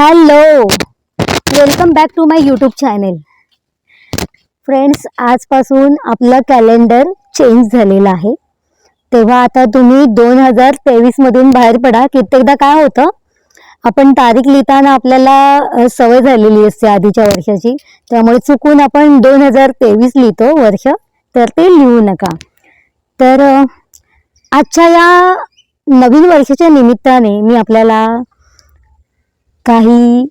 Hello welcome back to my YouTube channel friends आजपासून आपलं calendar change झालेलं आहे. तेव्हा आता तुम्ही दोन हजार तेवीसमधून बाहेर पडा. कित्येकदा काय होतं? आपण तारीख लिहिताना आपल्याला सवय झालेली असते आधीच्या वर्षाची. त्यामुळे चुकून आपण दोन हजार तेवीस लिहितो वर्ष. तर ते लिहू नका. तर आजच्या या नवीन वर्षाच्या निमित्ताने मी आपल्याला काही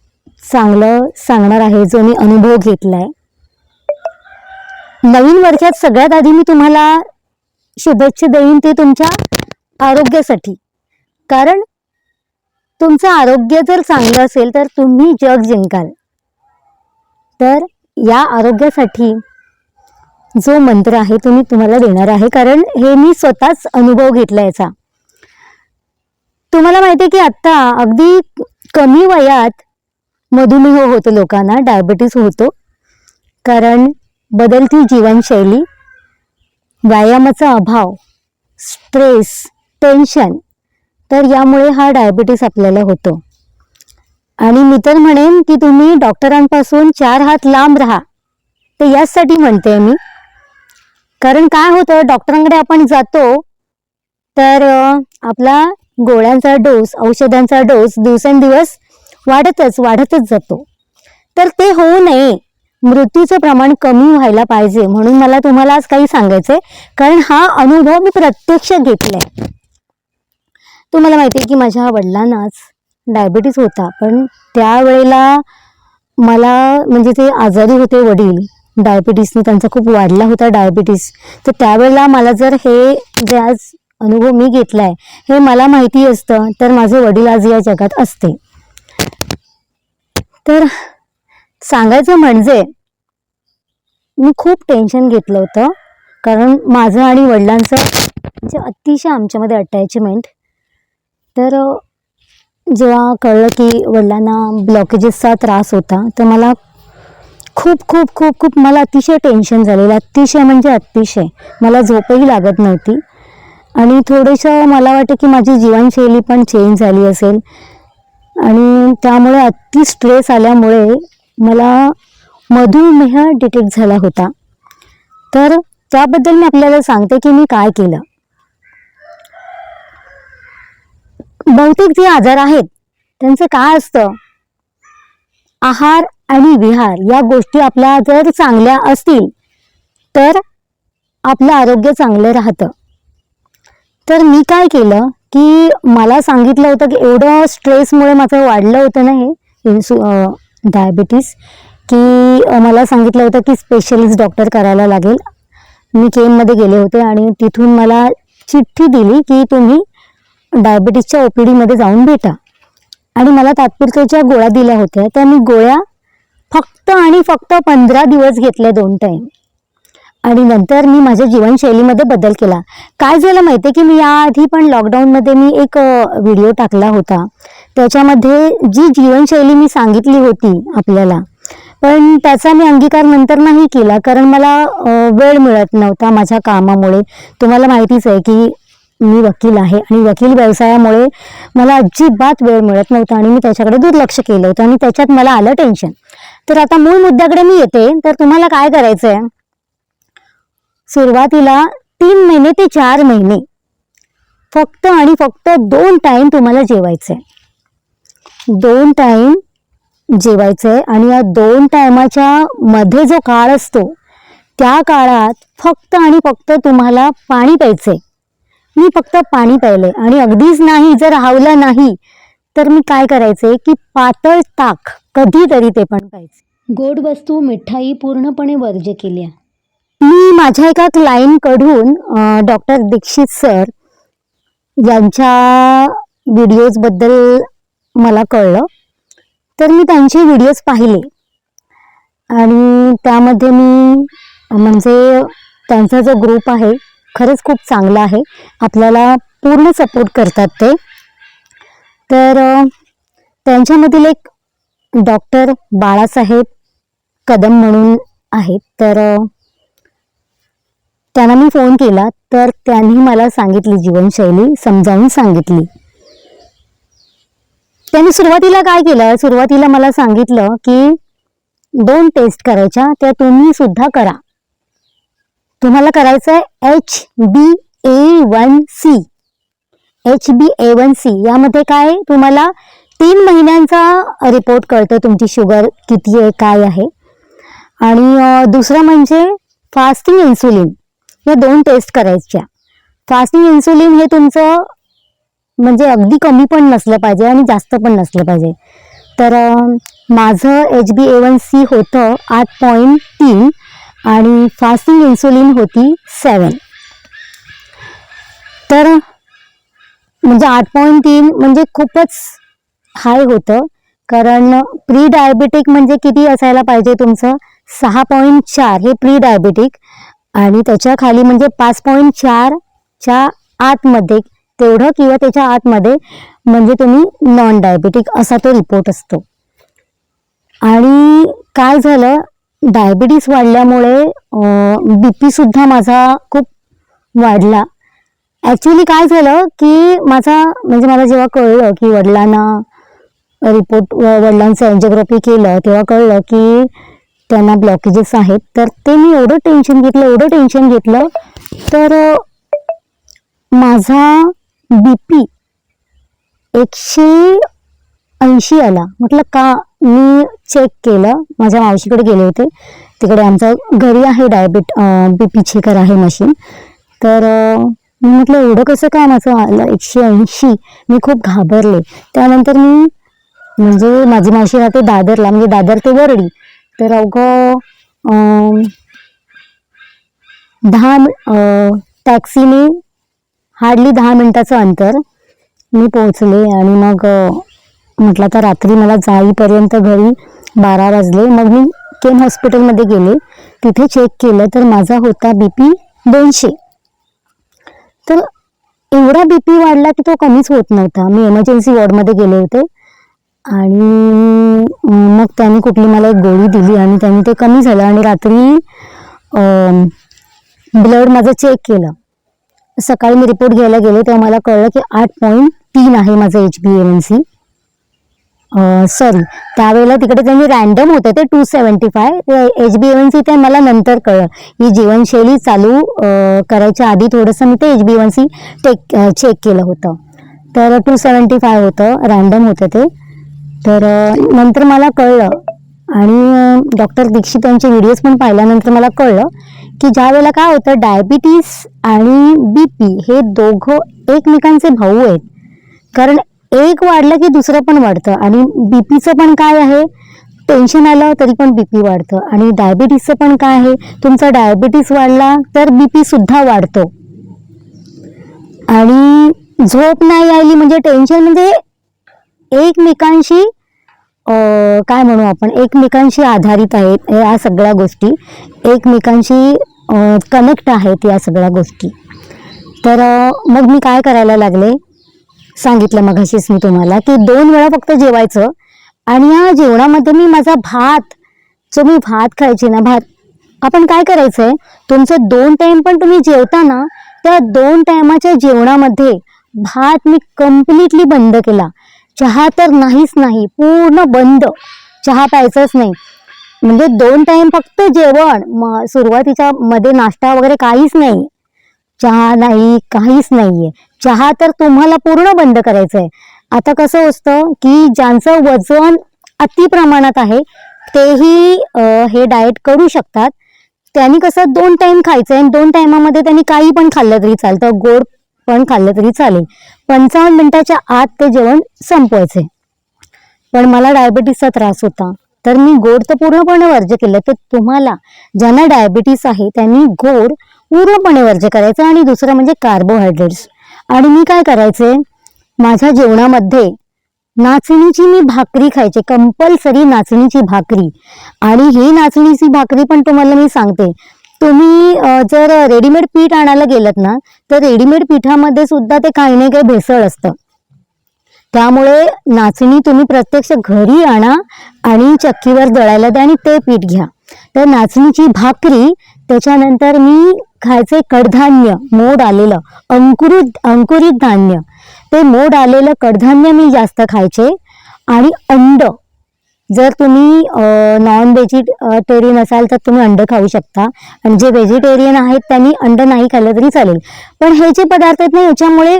चांगलं सांगणार आहे जो मी अनुभव घेतलाय. नवीन वर्षात सगळ्यात आधी मी तुम्हाला शुभेच्छा देईन ते तुमच्या आरोग्यासाठी. कारण तुमचं आरोग्य जर चांगलं असेल तर तुम्ही जग जिंकाल. तर या आरोग्यासाठी जो मंत्र आहे तो मी तुम्हाला देणार आहे. कारण हे मी स्वतःच अनुभव घेतला याचा. तुम्हाला माहिती आहे की आत्ता अगदी कमी वयात मधुमेह होतो लोकांना डायबिटीस होतो. कारण बदलती जीवनशैली व्यायामाचा अभाव स्ट्रेस टेन्शन तर यामुळे हा डायबिटीस आपल्याला होतो. आणि मी तर म्हणेन की तुम्ही डॉक्टरांपासून चार हात लांब राहा. ते याचसाठी म्हणते मी. कारण काय होतं डॉक्टरांकडे आपण जातो तर आपला गोळ्यांचा डोस औषधांचा डोस दिवसेंदिवस वाढतच वाढतच जातो. तर ते होऊ नये. मृत्यूचं प्रमाण कमी व्हायला पाहिजे म्हणून मला तुम्हाला आज काही सांगायचंय. कारण हा अनुभव मी प्रत्यक्ष घेतलाय. तुम्हाला माहिती आहे की माझ्या वडिलांनाच डायबिटीस होता. पण त्यावेळेला मला म्हणजे ते आजारी होते वडील. डायबिटीसने त्यांचा खूप वाढला होता डायबिटीस तर त्यावेळेला मला जर हे जे आज अनुभव मी घेतलाय हे मला माहिती असतं तर माझे वडील आज या जगात असते तर सांगायचं म्हणजे मी खूप टेन्शन घेतलं होतं कारण माझं आणि वडिलांचं म्हणजे अतिशय आमच्यामध्ये अटॅचमेंट तर जेव्हा कळलं की वडिलांना ब्लॉकेजेसचा त्रास होता तर मला खूप खूप खूप खूप मला अतिशय टेन्शन झालेलं अतिशय म्हणजे अतिशय. मला झोपही लागत नव्हती. आणि थोडंसं मला वाटतं की माझी जीवनशैली पण चेंज झाली असेल. आणि त्यामुळे अति स्ट्रेस आल्यामुळे मला मधुमेह डिटेक्ट झाला होता. तर त्याबद्दल मी आपल्याला सांगते की मी काय केलं. बहुतेक जे आजार आहेत त्यांचं काय असतं? आहार आणि विहार या गोष्टी आपल्या जर चांगल्या असतील तर आपलं आरोग्य चांगलं राहतं. तर मी काय केलं की मला सांगितलं होतं की एवढं स्ट्रेसमुळे माझं वाढलं होतं ना हे इन्सु डायबिटीस की मला सांगितलं होतं की स्पेशलिस्ट डॉक्टर करायला लागेल. मी केममध्ये गेले होते आणि तिथून मला चिठ्ठी दिली की तुम्ही डायबिटीसच्या ओ पी डीमध्ये जाऊन भेटा. आणि मला तात्पुरत्याच्या गोळ्या दिल्या होत्या. त्या मी गोळ्या फक्त आणि फक्त पंधरा दिवस घेतल्या दोन टाईम आणि नंतर मी माझ्या जीवनशैलीमध्ये बदल केला. काय झालं माहिती आहे की मी याआधी पण लॉकडाऊनमध्ये मी एक व्हिडिओ टाकला होता. त्याच्यामध्ये जी जीवनशैली मी सांगितली होती आपल्याला पण त्याचा मी अंगीकार नंतर नाही केला कारण मला वेळ मिळत नव्हता माझ्या कामामुळे. तुम्हाला माहितीच आहे की मी वकील आहे आणि वकील व्यवसायामुळे मला अजिबात वेळ मिळत नव्हता आणि मी त्याच्याकडे दुर्लक्ष केलं होतं आणि त्याच्यात मला आलं टेन्शन तर आता मूळ मुद्द्याकडे मी येते. तर तुम्हाला काय करायचं आहे सुरुवातीला तीन महिने ते चार महिने. फक्त आणि फक्त दोन टाईम तुम्हाला जेवायचंय. दोन टाईम जेवायचं आहे आणि या दोन टायमाच्या मध्ये जो काळ असतो त्या काळात फक्त आणि फक्त तुम्हाला पाणी प्यायचंय. मी फक्त पाणी प्यायलंय. आणि अगदीच नाही जर हावलं नाही तर मी काय करायचंय की पातळ ताक कधीतरी ते पण प्यायचे गोड वस्तू मिठाई पूर्णपणे वर्ज्य केल्या. मी माझ्या एका क्लायंटकडून डॉक्टर दीक्षित सर यांच्या व्हिडिओजबद्दल मला कळलं. तर मी त्यांचे व्हिडिओज पाहिले. आणि त्यामध्ये मी म्हणजे त्यांचा जो ग्रुप आहे खरंच खूप चांगला आहे. आपल्याला पूर्ण सपोर्ट करतात ते. तर त्यांच्यामधील एक डॉक्टर बाळासाहेब कदम म्हणून आहेत. तर त्यांना मी फोन केला तर त्यांनी मला सांगितली जीवनशैली समजावून सांगितली. त्यांनी सुरुवातीला काय केलं? सुरुवातीला मला सांगितलं की दोन टेस्ट करायच्या त्या तुम्ही सुद्धा करा. तुम्हाला करायचं आहे H B A one C H B A one C यामध्ये काय तुम्हाला तीन महिन्यांचा रिपोर्ट कळतो तुमची शुगर किती आहे काय आहे. आणि दुसरं म्हणजे फास्टिंग इन्सुलिन या दोन टेस्ट करायच्या. फास्टिंग इन्सुलिन हे तुमचं म्हणजे अगदी कमी पण नसलं पाहिजे आणि जास्त पण नसलं पाहिजे. तर माझं H B A one C होतं आठ पॉईंट तीन आणि फास्टिंग इन्सुलिन होती सेवन तर म्हणजे आठ पॉईंट तीन म्हणजे खूपच हाय होतं. कारण प्री डायबेटिक म्हणजे किती असायला पाहिजे तुमचं? सहा पॉईंट चार. हे प्री डायबेटिक आणि त्याच्याखाली म्हणजे पाच पॉईंट चारच्या आतमध्ये तेवढं किंवा त्याच्या आतमध्ये म्हणजे तुम्ही नॉन डायबेटिक असा तो रिपोर्ट असतो. आणि काय झालं? डायबिटीस वाढल्यामुळे बी पी सुद्धा माझा खूप वाढला. ॲक्च्युली काय झालं की माझा म्हणजे मला जेव्हा कळलं की वडिलांना रिपोर्ट वडिलांचं एन्जिओग्राफी केलं तेव्हा कळलं की त्यांना ब्लॉकेजेस आहेत. तर ते मी एवढं टेन्शन घेतलं एवढं टेन्शन घेतलं. तर माझा बी पी एकशे ऐंशी आला. म्हटलं का मी चेक केलं? माझ्या मावशीकडे गेले होते. तिकडे आमचा घरी आहे डायबिट बी पी चेकर आहे मशीन तर मी म्हटलं एवढं कसं काय माझं आलं? एकशे ऐंशी? मी खूप घाबरले. त्यानंतर मी म्हणजे माझी मावशी राहते दादरला म्हणजे दादर ते वरडी. तर अवघं um, दहा मि- टॅक्सीने हार्डली दहा मिनिटाचं अंतर मी पोहोचले आणि मग म्हटलं तर रात्री मला जाईपर्यंत घरी बारा वाजले. मग मी केम हॉस्पिटलमध्ये गेले. तिथे चेक केलं तर माझा होता बी पी दोनशे. तर एवढा बी पी वाढला की तो कमीच होत नव्हता. मी एमर्जन्सी वॉर्डमध्ये गेले होते. आणि मग त्यांनी कुठली मला एक गोळी दिली आणि त्याने ते कमी झालं आणि रात्री ब्लड माझं चेक केलं. सकाळी मी रिपोर्ट घ्यायला गेले तेव्हा मला कळलं की आठ पॉईंट तीन आहे माझं H B N C sorry त्यावेळेला तिकडे त्यांनी रॅन्डम होतं ते two seventy five H B N C ते मला नंतर कळलं. ही जीवनशैली चालू करायच्या आधी थोडंसं मी ते H B N C take check केलं होतं. तर टू सेवन्टी फाय होतं रॅन्डम होतं ते. तर नंतर मला कळलं आणि डॉक्टर दीक्षित यांचे व्हिडिओज पण पाहिल्यानंतर मला कळलं की ज्या वेळेला काय होतं डायबिटीस आणि बी पी हे दोघं एकमेकांचे भाऊ आहेत. कारण एक वाढलं की दुसरं पण वाढतं आणि बी पीचं पण काय आहे? टेन्शन आलं तरी पण बी पी वाढतं आणि डायबिटीसचं पण काय आहे? तुमचा डायबिटीस वाढला तर बी सुद्धा वाढतो. आणि झोप नाही आली म्हणजे टेन्शन म्हणजे एकमेकांशी काय म्हणू आपण एकमेकांशी आधारित आहेत या सगळ्या गोष्टी. एकमेकांशी कनेक्ट आहेत या सगळ्या गोष्टी. तर मग मी काय करायला लागले? सांगितलं मगाशीच मी तुम्हाला की दोन वेळा फक्त जेवायचं आणि या जेवणामध्ये मी माझा भात जो मी भात खायचे ना भात आपण काय करायचं आहे तुमचं दोन टाईम पण तुम्ही जेवता ना त्या दोन टायमाच्या जेवणामध्ये भात मी कम्प्लिटली बंद केला. चहा तर नाहीच नाही पूर्ण बंद. चहा प्यायचंच नाही. म्हणजे दोन टाइम फक्त जेवण म सुरुवातीच्या मध्ये नाश्ता वगैरे काहीच नाही. चहा नाही काहीच नाहीये. चहा तर तुम्हाला पूर्ण बंद करायचं आहे आता कसं असतं की ज्यांचं वजन अति प्रमाणात आहे तेही हे डाएट करू शकतात. त्यांनी कसं दोन टाइम खायचं आहे दोन टायमामध्ये त्यांनी काही पण खाल्लं तरी चालतं. गोड पण खाल्लं तरी चालेल. पंचावन्न मिनिटाच्या आत ते जेवण संपवायचे. पण मला डायबिटीसचा त्रास होता. तर मी गोड तर पूर्णपणे वर्ज्य केलं तर तुम्हाला ज्यांना डायबिटीस आहे त्यांनी गोड पूर्णपणे वर्ज्य करायचं आणि दुसरं म्हणजे कार्बोहायड्रेट्स आणि मी काय करायचे? माझ्या जेवणामध्ये नाचणीची मी भाकरी खायचे कंपल्सरी नाचणीची भाकरी. आणि ही नाचणीची भाकरी पण तुम्हाला मी सांगते. तुम्ही जर रेडीमेड पीठ आणायला गेलात ना तर रेडीमेड पिठामध्ये सुद्धा ते काही नाही काही भेसळ असतं. त्यामुळे नाचणी तुम्ही प्रत्यक्ष घरी आणा आणि चक्कीवर दळायला द्या आणि ते पीठ घ्या. तर नाचणीची भाकरी त्याच्यानंतर मी खायचे कडधान्य मोड आलेलं अंकुरित अंकुरित धान्य. ते मोड आलेलं कडधान्य मी जास्त खायचे आणि अंड जर तुम्ही नॉन व्हेजिटेरियन असाल तर तुम्ही अंड खाऊ शकता. आणि जे व्हेजिटेरियन आहेत त्यांनी अंड नाही खाल्लं तरी चालेल. पण हे जे पदार्थ आहेत ना याच्यामुळे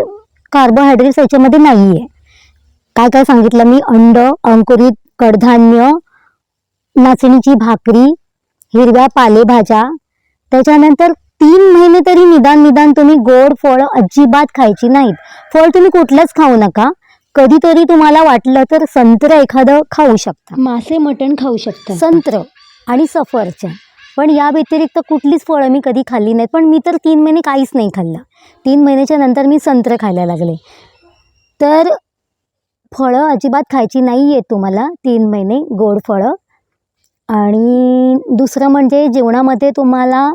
कार्बोहायड्रेट्स याच्यामध्ये नाही आहे काय काय सांगितलं मी? अंड अंकुरित कडधान्य नाचणीची भाकरी हिरव्या पालेभाज्या. त्याच्यानंतर तीन महिने तरी निदान निदान तुम्ही गोड फळं अजिबात खायची नाहीत. फळ तुम्ही कुठलंच खाऊ नका. कधीतरी तुम्हाला वाटलं तर संत्र एखादं खाऊ शकता. मासे मटण खाऊ शकता. संत्र आणि सफरचंद. पण या व्यतिरिक्त कुठलीच फळं मी कधी खाल्ली नाहीत. पण मी तर तीन महिने काहीच नाही खाल्लं. तीन महिन्याच्या नंतर मी संत्र खायला लागले. तर फळं अजिबात खायची नाही आहेत तुम्हाला. तीन महिने गोड फळं. आणि दुसरं म्हणजे जेवणामध्ये तुम्हाला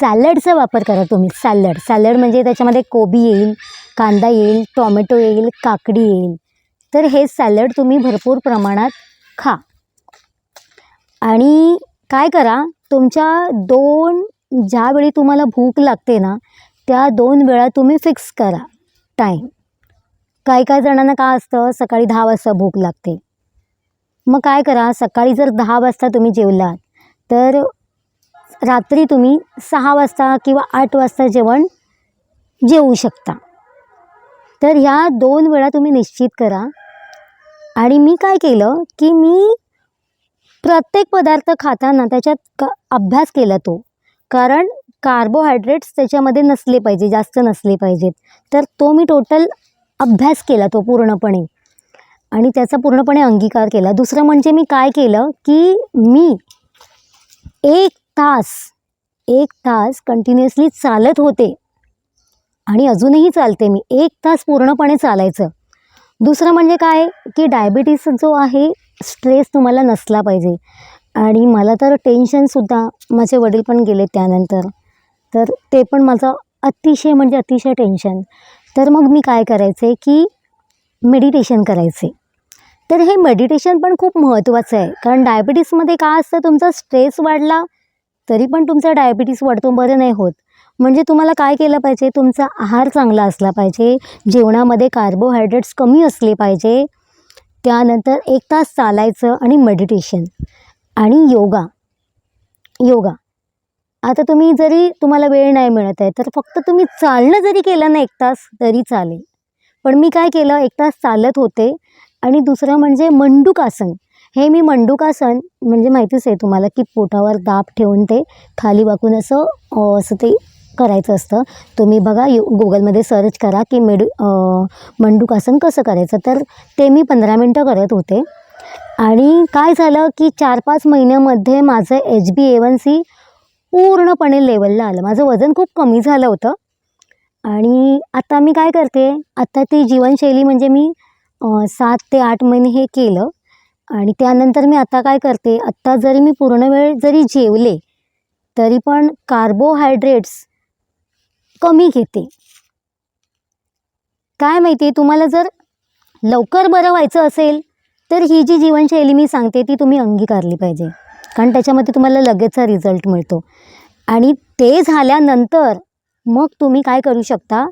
सॅलडचा वापर करा तुम्ही. सॅलड. सॅलड म्हणजे त्याच्यामध्ये कोबी येईल कांदा येईल टॉमॅटो येईल काकडी येईल. तर हे सॅलड तुम्ही भरपूर प्रमाणात खा. आणि काय करा तुमच्या दोन ज्यावेळी तुम्हाला भूक लागते ना त्या दोन वेळा तुम्ही फिक्स करा टाईम काही काही जणांना काय असतं सकाळी दहा वाजता भूक लागते. मग काय करा सकाळी जर दहा वाजता तुम्ही जेवलात तर रात्री तुम्ही सहा वाजता किंवा आठ वाजता जेवण जेवू शकता. तर ह्या दोन वेळा तुम्ही निश्चित करा. आणि मी काय केलं की मी प्रत्येक पदार्थ खाताना त्याच्यात क अभ्यास केला तो. कारण कार्बोहायड्रेट्स त्याच्यामध्ये नसले पाहिजे जास्त नसले पाहिजेत. तर तो मी टोटल अभ्यास केला तो पूर्णपणे. आणि त्याचा पूर्णपणे अंगीकार केला. दुसरं म्हणजे मी काय केलं की मी एक तास एक तास कंटिन्युअसली चालत होते. आणि अजूनही चालते मी. एक तास पूर्णपणे चालायचं. दुसरं म्हणजे काय की डायबिटीस जो आहे स्ट्रेस तुम्हाला नसला पाहिजे. आणि मला तर टेन्शनसुद्धा माझे वडील पण गेले त्यानंतर. तर ते पण माझं अतिशय म्हणजे अतिशय टेन्शन तर मग मी काय करायचे की मेडिटेशन करायचे. तर हे मेडिटेशन पण खूप महत्त्वाचं आहे. कारण डायबिटीसमध्ये काय असतं तुमचा स्ट्रेस वाढला तरी पण तुमचा डायबिटीस वाढतो बरं नाही होत. म्हणजे तुम्हाला काय केलं पाहिजे? तुमचा आहार चांगला असला पाहिजे जेवणामध्ये कार्बोहायड्रेट्स कमी असले पाहिजे त्यानंतर एक तास चालायचं आणि मेडिटेशन आणि योगा. योगा. आता तुम्ही जरी तुम्हाला वेळ नाही मिळत आहे तर फक्त तुम्ही चालणं जरी केलं ना एक तास तरी चालेल. पण मी काय केलं एक तास चालत होते आणि दुसरं म्हणजे मंडूकासन. हे मी मंडूकासन म्हणजे माहितीच आहे तुम्हाला की पोटावर दाब ठेवून ते खाली वाकून असं असं ते करायचं असतं तुम्ही बघा यू गुगलमध्ये सर्च करा की मेडू मंडूकासन कसं करायचं. तर ते मी पंधरा मिनटं करत होते. आणि काय झालं की चार पाच महिन्यामध्ये माझं H B A one C पूर्णपणे लेवलला आलं. माझं वजन खूप कमी झालं होतं. आणि आता मी काय करते आता ती जीवनशैली म्हणजे मी सात ते आठ महिने हे केलं. आणि त्यानंतर मी आता काय करते आत्ता जरी मी पूर्ण वेळ जरी जेवले तरी पण कार्बोहायड्रेट्स कमी घेते. काय माहिती आहे तुम्हाला जर लवकर बरं व्हायचं असेल तर ही जी जीवनशैली मी सांगते ती तुम्ही अंगीकारली पाहिजे. कारण त्याच्यामध्ये तुम्हाला लगेचचा रिझल्ट मिळतो. आणि ते झाल्यानंतर मग तुम्ही काय करू शकता?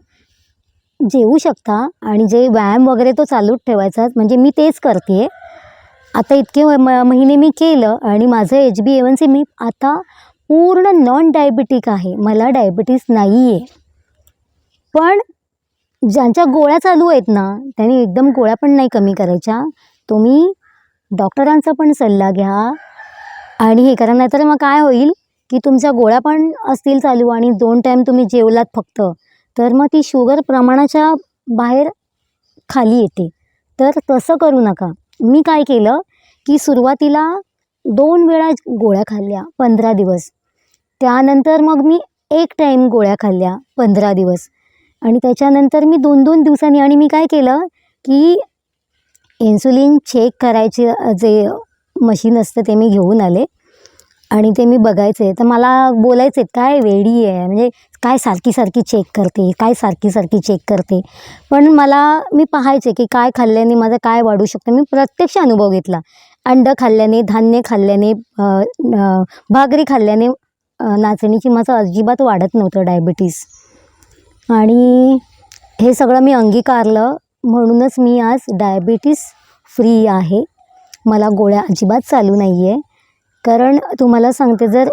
जेवू शकता. आणि जे व्यायाम वगैरे तो चालूच ठेवायचा. म्हणजे मी तेच करते आता इतके म महिने मी केलं आणि माझं H B A one C मी आता पूर्ण नॉन डायबिटिक आहे. मला डायबिटीस नाही आहे पण ज्यांच्या गोळ्या चालू आहेत ना त्यांनी एकदम गोळ्या पण नाही कमी करायच्या. तुम्ही डॉक्टरांचा पण सल्ला घ्या. आणि हे करा नाहीतर मग काय होईल की तुमच्या गोळ्या पण असतील चालू आणि दोन टाईम तुम्ही जेवलात फक्त तर मग ती शुगर प्रमाणाच्या बाहेर खाली येते. तर तसं करू नका. मी काय केलं की सुरुवातीला दोन वेळा गोळ्या खाल्ल्या पंधरा दिवस. त्यानंतर मग मी एक टाईम गोळ्या खाल्ल्या पंधरा दिवस. आणि त्याच्यानंतर मी दोन दोन दिवसांनी आणि मी काय केलं की इन्सुलिन चेक करायचे जे मशीन असतं ते मी घेऊन आले. आणि ते मी बघायचे. तर मला बोलायचे काय वेडी आहे? म्हणजे काय सारखी सारखी चेक करते काय सारखी सारखी चेक करते. पण मला मी पाहायचे की काय खाल्ल्याने माझं काय वाढू शकतं. मी प्रत्यक्ष अनुभव घेतला. अंड खाल्ल्याने धान्य खाल्ल्याने भाकरी खाल्ल्याने नाचणीची माझं अजिबात वाढत नव्हतं डायबिटीस आणि हे सगळं मी अंगीकारलं. म्हणूनच मी आज डायबिटीस फ्री आहे. मला गोळ्या अजिबात चालू नाही आहे कारण तुम्हाला सांगते जर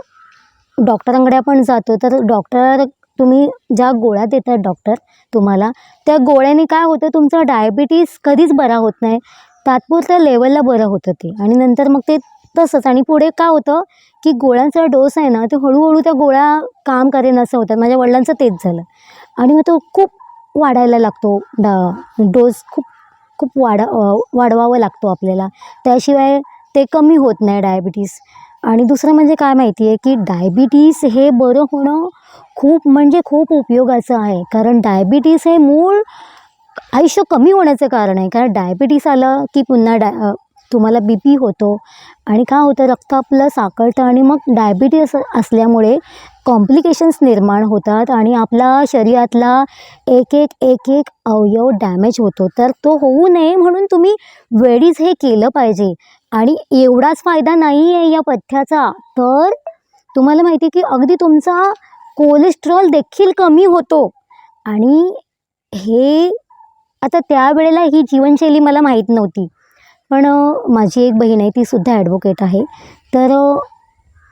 डॉक्टरांकडे आपण जातो तर डॉक्टर तुम्ही ज्या गोळ्या देतात डॉक्टर तुम्हाला त्या गोळ्याने काय होतं तुमचं डायबिटीस कधीच बरा होत नाही. तात्पुरत्या लेवलला बरं होतं ते. आणि नंतर मग ते तसंच. आणि पुढे काय होतं की गोळ्यांचा डोस आहे ना ते हळूहळू त्या गोळ्या काम करेन असं होतं. माझ्या वडिलांचं तेच झालं. आणि मग तो खूप वाढायला लागतो. डा डोस खूप खूप वाढ वाढवावं लागतो आपल्याला. त्याशिवाय ते कमी होत नाही डायबिटीस आणि दुसरं म्हणजे काय माहिती आहे की डायबिटीस हे बरं होणं खूप म्हणजे खूप उपयोगाचं आहे. कारण डायबिटीस हे मूळ आयुष्य कमी होण्याचं कारण आहे. कारण डायबिटीस आलं की पुन्हा डाय तुम्हाला बी पी होतो. आणि काय होतं रक्त आपलं साकळतं आणि मग डायबिटीस असल्यामुळे कॉम्प्लिकेशन्स निर्माण होतात आणि आपला शरीरातला एक एक एक एक अवयव डॅमेज होतो. तर तो होऊ नये म्हणून तुम्ही वेळीच हे केलं पाहिजे. आणि एवढाच फायदा नाही आहे या पथ्याचा. तर तुम्हाला माहिती आहे की अगदी तुमचा कोलेस्ट्रॉल देखील कमी होतो. आणि हे आता त्यावेळेला ही जीवनशैली मला माहीत नव्हती. पण माझी एक बहीण आहे तीसुद्धा ॲडव्होकेट आहे. तर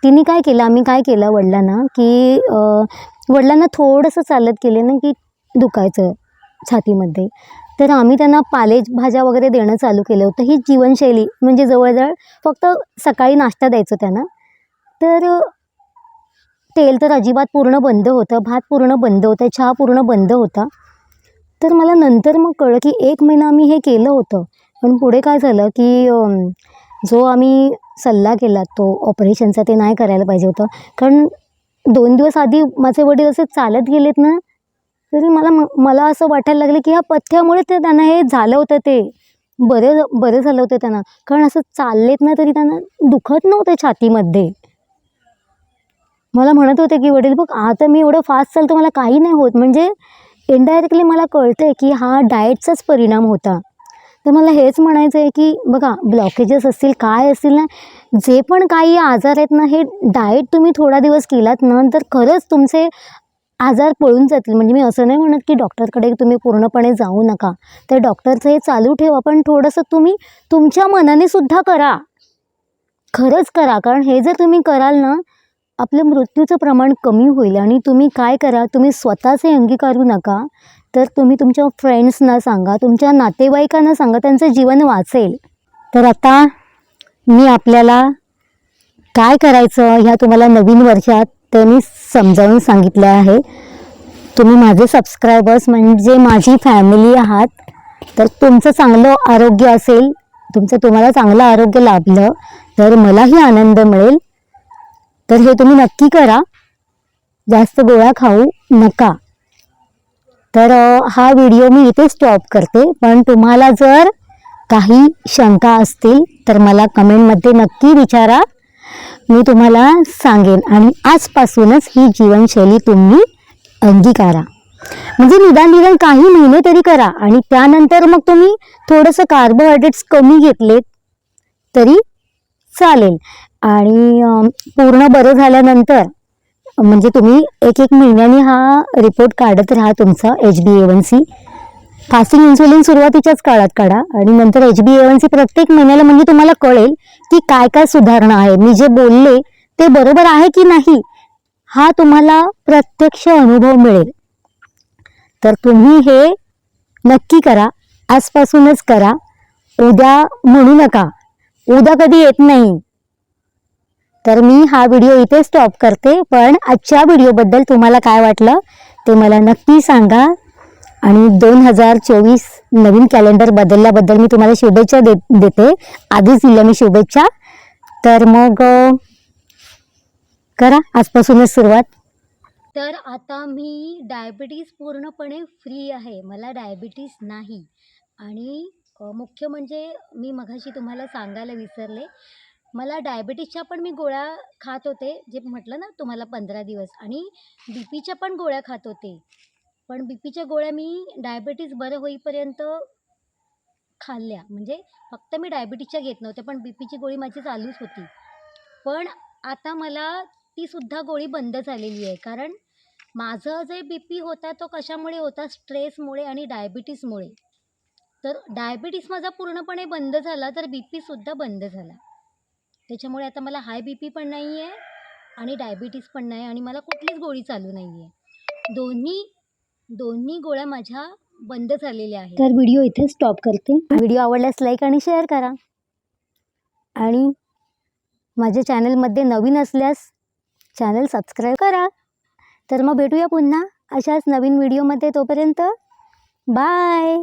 तिने काय केलं आम्ही काय केलं वडिलांना की वडिलांना थोडंसं चालत केले ना की दुखायचं छातीमध्ये. तर आम्ही त्यांना पालेभाज्या वगैरे देणं चालू केलं होतं. ही जीवनशैली म्हणजे जवळजवळ फक्त सकाळी नाश्ता द्यायचो त्यांना. तर तेल तर अजिबात पूर्ण बंद होतं भात पूर्ण बंद होतं चहा पूर्ण बंद होता. तर मला नंतर मग कळलं की एक महिना आम्ही हे केलं होतं. पण पुढे काय झालं की जो आम्ही सल्ला केला तो ऑपरेशनचा ते नाही करायला पाहिजे होतं. कारण दोन दिवस आधी माझे वडील असे चालत गेलेत ना तरी मला मला असं वाटायला लागलं की ह्या पथ्यामुळे ते त्यांना हे झालं होतं ते. बरं बरं झालं होतं त्यांना. कारण असं चाललेत ना तरी त्यांना दुखत नव्हतं छातीमध्ये. मला म्हणत होते की वडील बघ आता मी एवढं फास्ट चालतो मला काही नाही होत. म्हणजे इनडायरेक्टली मला कळतं आहे की हा डाएटचाच परिणाम होता. तर मला हेच म्हणायचं आहे की बघा ब्लॉकेजेस असतील काय असतील ना जे पण काही आजार आहेत ना हे डाएट तुम्ही थोडा दिवस केलात ना तर खरंच तुमचे आजार पळून जातील. म्हणजे मी असं नाही म्हणत की डॉक्टरकडे तुम्ही पूर्णपणे जाऊ नका. तर डॉक्टरचं हे चालू ठेवा पण थोडंसं तुम्ही तुमच्या मनाने सुद्धा करा. खरंच करा कारण हे जर तुम्ही कराल ना आपलं मृत्यूचं प्रमाण कमी होईल आणि तुम्ही काय करा तुम्ही स्वतःचे अंगीकारू नका. तर तुम्ही तुमच्या फ्रेंड्सना सांगा तुमच्या नातेवाईकांना सांगा त्यांचं जीवन वाचेल. तर आता मी आपल्याला काय करायचं ह्या तुम्हाला नवीन वर्षात ते मी समजावून सांगितलं आहे. तुम्ही माझे सबस्क्रायबर्स म्हणजे माझी फॅमिली आहात. तर तुमचं चांगलं आरोग्य असेल तुमचं तुम्हाला चांगलं आरोग्य लाभलं तर मलाही आनंद मिळेल. तर हे तुम्ही नक्की करा. जास्त गोळ्या खाऊ नका. तर हा व्हिडिओ मी इथे स्टॉप करते. पण तुम्हाला जर काही शंका असतील तर मला कमेंटमध्ये नक्की विचारा. मी तुम्हाला सांगेन. आणि आजपासूनच ही जीवनशैली तुम्ही अंगीकारा. म्हणजे निदान निदान काही महिने तरी करा. आणि त्यानंतर मग तुम्ही थोडंसं कार्बोहायड्रेट्स कमी घेतलेत तरी चालेल. आणि पूर्ण बरं झाल्यानंतर म्हणजे तुम्ही एक एक महिन्याने हा रिपोर्ट काढत राहा तुमचा H B A one C fasting insulin सुरुवातीच्याच काळात काढा आणि नंतर H B A one C प्रत्येक महिन्याला म्हणजे तुम्हाला कळेल की काय काय सुधारणा आहे. मी जे बोलले ते बरोबर आहे की नाही हा तुम्हाला प्रत्यक्ष अनुभव मिळेल. तर तुम्ही हे नक्की करा. आजपासूनच करा. उद्या म्हणू नका. उद्या कधी येत नाही. तर मी हा व्हिडिओ इथे स्टॉप करते. पण आजच्या व्हिडिओबद्दल तुम्हाला काय वाटलं ते मला नक्की सांगा. आणि दोन हजार चोवीस नवीन कॅलेंडर बदलल्याबद्दल मी तुम्हाला शुभेच्छा दे देते. आधीच दिल्या मी शुभेच्छा. तर मग करा. आजपासूनच सुरुवात. तर आता मी डायबिटीस पूर्णपणे फ्री आहे. मला डायबिटीस नाही. आणि मुख्य म्हणजे मी मघाशी तुम्हाला सांगायला विसरले. मला डायबिटीसच्या पण मी गोळ्या खात होते जे म्हटलं ना तुम्हाला पंधरा दिवस आणि बी पीच्या पण गोळ्या खात होते. पण बी पीच्या गोळ्या मी डायबिटीस बरं होईपर्यंत खाल्ल्या. म्हणजे फक्त मी डायबिटीसच्या घेत नव्हते पण बी पीची गोळी माझी चालूच होती. पण आता मला तीसुद्धा गोळी बंद झालेली आहे कारण माझं जे बी पी होता तो कशामुळे होता? स्ट्रेसमुळे आणि डायबिटीसमुळे. तर डायबिटीस माझा पूर्णपणे बंद झाला तर बी पीसुद्धा बंद झाला. त्याच्यामुळे आता मला हाय बी पी पण नाही आहे आणि डायबिटीस पण नाही आणि मला कुठलीच गोळी चालू नाही आहे. दोन्ही दोन्ही गोळ्या माझ्या बंद झालेल्या आहेत. तर व्हिडिओ इथे स्टॉप करते. व्हिडिओ आवडल्यास लाईक आणि शेअर करा. आणि माझ्या चॅनलमध्ये नवीन असल्यास चॅनल सबस्क्राईब करा. तर मग भेटूया पुन्हा अशाच नवीन व्हिडिओमध्ये तोपर्यंत बाय